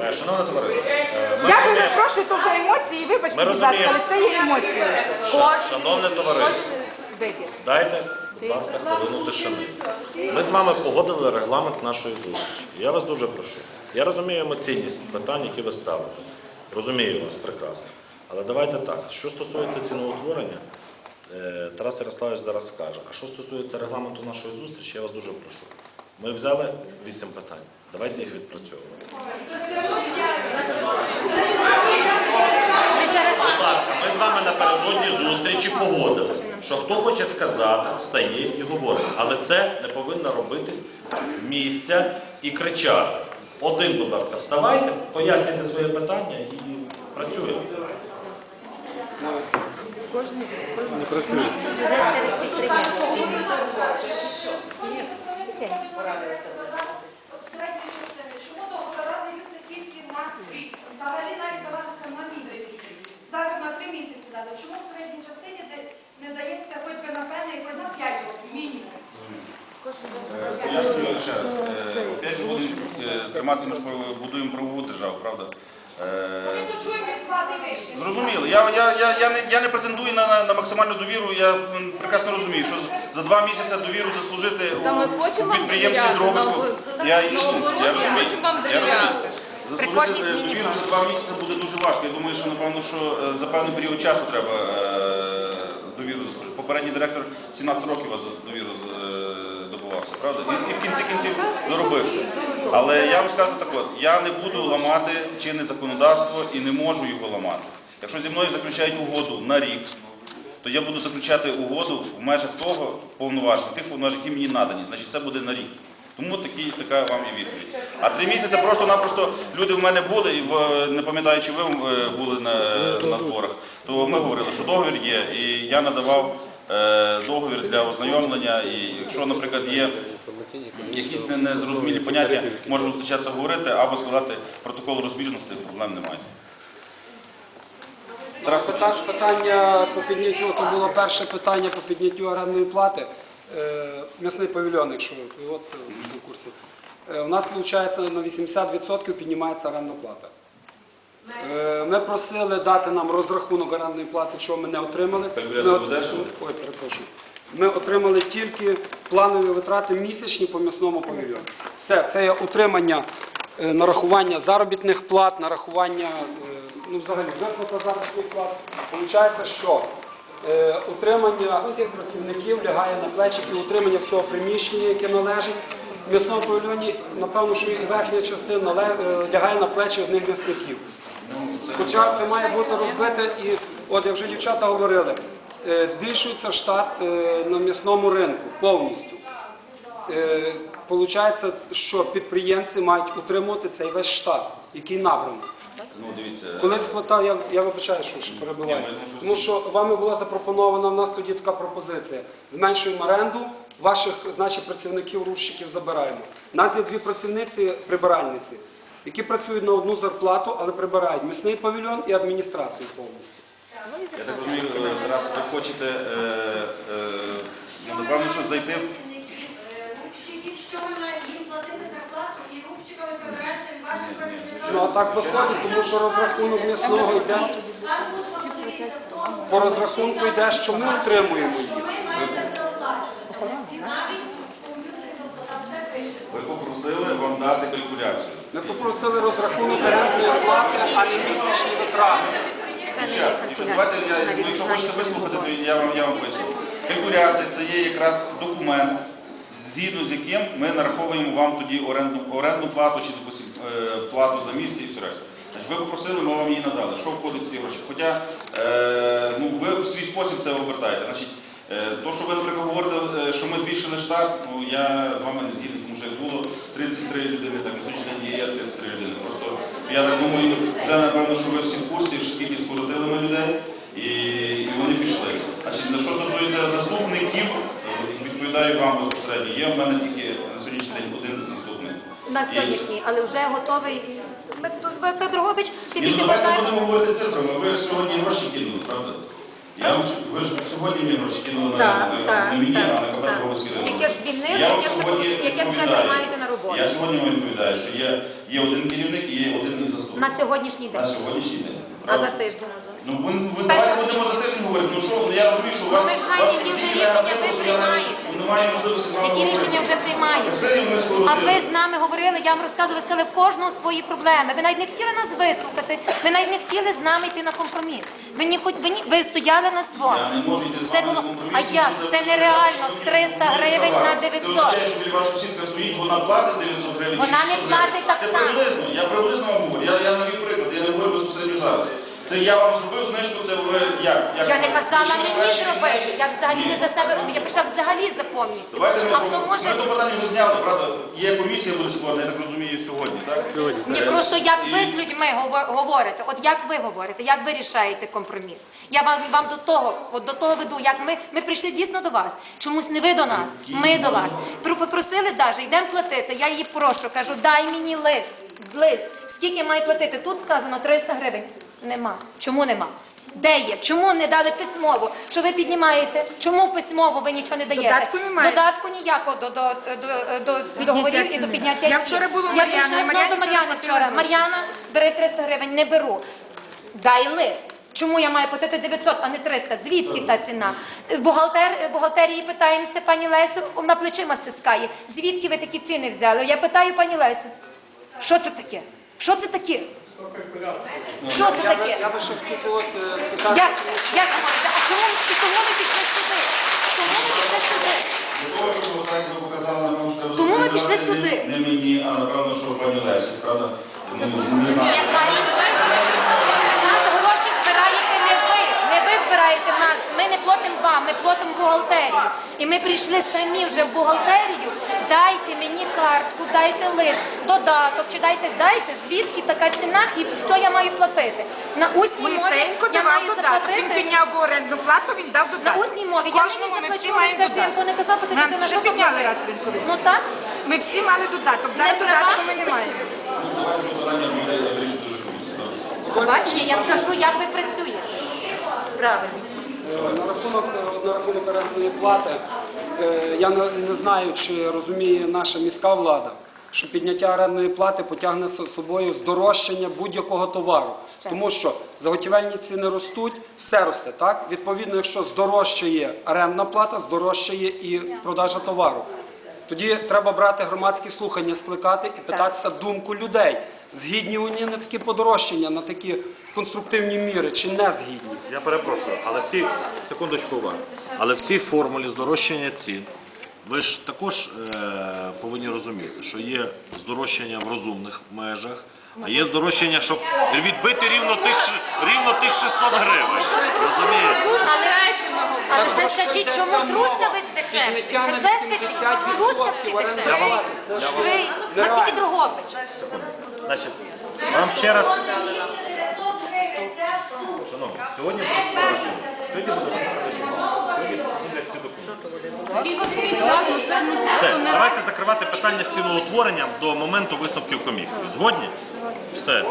Шановне товариство, ми Я перепрошую, то вже емоції, вибачте, будь ласка, але це є емоції Шановне товариство, дайте, будь ласка, хвилину тишини. Ми з вами погодили регламент нашої зустрічі. Я вас дуже прошу. Я розумію емоційність питань, які ви ставите. Розумію вас прекрасно. Але давайте так. Що стосується ціноутворення, е, Тарас Ярославович зараз скаже. А що стосується регламенту нашої зустрічі, я вас дуже прошу. Ми взяли вісім питань. Давайте їх відпрацьовувати. Ви ще раз Будь ласка, ми з вами напередодні зустрічі погодили, що хто хоче сказати, встає і говорить. Але це не повинно робитись з місця і кричати. Один, будь ласка, вставайте, пояснюйте своє питання і працюємо. Кожен місто живе через підприємство. Таке. От середні частини, чому договори даються тільки на рік? Взагалі навіть даватися на місяці. Зараз на три місяці дали. Чому в середній частині не дається хоч би на певний, хоч на 5 років, мінімум? Пояснюю ще раз. Е, Опять же будемо е, триматися, ми ж будуємо правову державу, правда? Е, Ми тут чуємо від влади вище. Зрозуміло. Я, я, я, я, не, я не претендую на, на, на максимальну довіру. Я м, прекрасно розумію, що за два місяці довіру заслужити Та ми у- хочемо вам підприємців довіряти, Дрогобицького. наоборот. Я, я, Наоборот, ми розумію. хочемо вам Я довіряти. При кожній зміні довіру за два місяці буде дуже важко. Я думаю, що напевно, що е, за певний період часу треба е, довіру заслужити. Попередній директор 17 років вас довіру е, добувався, правда? І, і в кінці кінців доробився. Але я вам скажу так от, я не буду ламати чинне законодавство і не можу його ламати. Якщо зі мною заключають угоду на рік, то я буду заключати угоду в межах того повноважень, тих повноважень, які мені надані. Значить, це буде на рік. Тому такі, така вам і відповідь. А три місяці просто-напросто люди в мене були, і в- не пам'ятаю, чи ви е, були на, на зборах, то ми говорили, що договір є, і я надавав е, договір для ознайомлення. І якщо, наприклад, є якісь не- незрозумілі поняття, можемо зустрічатися говорити або складати протокол розбіжності, проблем немає. Питання по підняттю, то було перше питання по підняттю орендної плати. Е, М'ясний павільйон, якщо ви от, е, в курсі. Е, У нас, виходить, на 80% піднімається орендна плата. Е, Ми просили дати нам розрахунок орендної плати, чого ми не отримали. Ми от- Ой, перепрошую. Ми отримали тільки планові витрати місячні по м'ясному павільйону. Все, це є утримання, е, нарахування заробітних плат, нарахування, ну взагалі виплата заробітних плат. Получається, що утримання всіх працівників лягає на плечі і утримання всього приміщення, яке належить. В м'ясному павільйоні, напевно, що і верхня частина е, лягає на плечі одних м'ясників. Хоча це має бути розбите і, от як вже дівчата говорили, е, збільшується штат е, на м'ясному ринку повністю. Е, Получається, що підприємці мають утримувати цей весь штат, який набраний. Ну, дивіться, Колись хватає, я, я вибачаю, що ще перебуваю. Тому що вами була запропонована в нас тоді така пропозиція. Зменшуємо оренду, ваших, значить, працівників рушників забираємо. У нас є дві працівниці, прибиральниці, які працюють на одну зарплату, але прибирають м'ясний павільйон і адміністрацію повністю. Я так розумію, е, Тарас, ви хочете, е, е, ну, напевно, що зайти в Рубщиків, що ми маємо їм платити зарплату і рубчиками прибирається. Ну а так виходить, тому що розрахунок м'ясного йде. По розрахунку йде, що ми утримуємо їх. ви попросили вам дати калькуляцію. Ми попросили розрахунок орендної плати, а не місячні витрати. Це не є калькуляція. якщо хочете вислухати, то я вам, я вам. Калькуляція це є якраз документ, згідно з яким ми нараховуємо вам тоді орендну, орендну плату чи допустим, е, плату за місце і все решта. Ви попросили, ми вам її надали. Що входить в ці гроші? Хоча е, ну, ви в свій спосіб це обертаєте. Значить, е, то, що ви, наприклад, говорите, е, що ми збільшили штат, ну я з вами не згідний, тому що як було 33 людини, так на сьогоднішній день є 33 людини. Просто я так думаю, вже напевно, що ви всі в курсі, скільки скоротили ми людей, і, і вони пішли. Значить, на що стосується заступників, е, відповідаю вам безпосередньо. Є в мене тільки на сьогоднішній день один заступник. На сьогоднішній, але вже готовий. Пет- Петрович, ти більше ну, давайте бажає. будемо говорити цифрами. Ви ж сьогодні гроші кинули, правда? Я вам, ви ж сьогодні мені гроші кинули на, Так, на, так, мені, а на так. Район. Яких звільнили, Я вам яких вже сьогодні яких вже відповідаю. приймаєте на роботу. Я сьогодні вам відповідаю, що є, Є один керівник і є один заступник. На сьогоднішній На день. сьогоднішній день. А за Правда? тиждень. Ну, ви, ви З давайте будемо за тиждень говорити. Ну що, ну я розумію, що у вас... ви ж знаєте, у вас які вже рішення ви приймаєте. Немає можливості з вами Які говорити. рішення вже ми скоро А ви з нами говорили, я вам розказувала, ви сказали, в кожного свої проблеми. Ви навіть не хотіли нас вислухати, ви навіть не хотіли з нами йти на компроміс. Ви, ні, хоч- ви, ні- ви стояли на своєму. Я не можу йти з Це вами було, на компроміс, а тому як? що Це нереально, з 300 гривень на Це 900. означає, що біля вас сусідка стоїть, вона платить 900 гривень. Вона не 600 платить так Це само. приблизно, я приблизно вам говорю. Я, я навів приклад, я не говорю безпосередньо зараз. Це я вам зробив знижку, це ви як? як Я не казала мені краще зробити. Я взагалі не за себе роблю. Я прийшла взагалі за повністю. Давайте ми, А хто може ми то питання вже зняли, правда? Є комісія буде складна, я так розумію, сьогодні, так? Ні, Е, просто як і- ви з людьми говорите, от як ви говорите, як ви рішаєте компроміс? Я вам, вам до того, от до того веду, як ми, ми прийшли дійсно до вас. Чомусь не ви до нас, ми до вас. Про- Попросили даже, йдемо платити. Я її прошу, кажу, дай мені лист, лист. Скільки маю платити? Тут сказано 300 гривень. Нема. Чому нема? Де є? Чому не дали письмово? Що ви піднімаєте? Чому письмово ви нічого не даєте? Додатку немає. Додатку ніякого до, до, до, до договорів і до підняття Я вчора була у Я Мар'яни, прийшла знову до Мар'яни вчора. Мар'яна, бери 300 гривень, не беру. Дай лист. Чому я маю платити 900, а не 300? Звідки та ціна? Бухгалтер, бухгалтерії питаємося, пані Лесю, вона плечима стискає. Звідки ви такі ціни взяли? Я питаю пані Лесю, що це таке? Що це таке? Що це таке? я би ще хотів от, е, спитати. Як, як? А чому і тому ви пішли сюди? Тому ви пішли сюди? Так показали, треба Тому ми пішли не- сюди. Не мені, а напевно, що пані Лесі, правда? Ну. Нас гроші збираєте не ви. Не ви збираєте в нас. Ми не платимо вам, ми платимо бухгалтерію. І ми прийшли самі вже в бухгалтерію. Дайте мені картку, дайте лист, додаток, чи дайте, дайте, звідки така ціна і що я маю платити. На усній мові Лисенько я давав маю додаток. Він заплатити. підняв орендну плату, він дав На додаток. усній мові я не Кожному ми всі заплачу, маємо додаток. не казав, подивіться Нам на вже що підняли доплатити. раз він колись. Ну так? Ми всі мали додаток. Зараз Не права? додатку ми не маємо. Побачення, я скажу, як ви працюєте. Правильно. Е, На рахунок, е, на рахунок орендної плати, я не, знаю, чи розуміє наша міська влада, що підняття орендної плати потягне за собою здорожчання будь-якого товару. Тому що заготівельні ціни ростуть, все росте, так? Відповідно, якщо здорожчає орендна плата, здорожчає і продажа товару. Тоді треба брати громадські слухання, скликати і питатися думку людей. Згідні вони на такі подорожчання, на такі конструктивні міри, чи не згідні? Я перепрошую, але в тій секундочку уваги. Але в цій формулі здорожчання цін ви ж також е, повинні розуміти, що є здорожчання в розумних межах, а є здорожчання, щоб відбити рівно тих рівно тих 600 гривень. Розумієте? Але, ще скажіть, чому трускавець дешевший? Ще це скажіть, трускавці дешевші. Три. нереально. Наскільки Дрогобич? Значить, вам ще раз. Шановні, сьогодні буде. Сьогодні буде ці документи. Все, давайте закривати питання з ціноутворенням до моменту висновків комісії. Згодні? Все.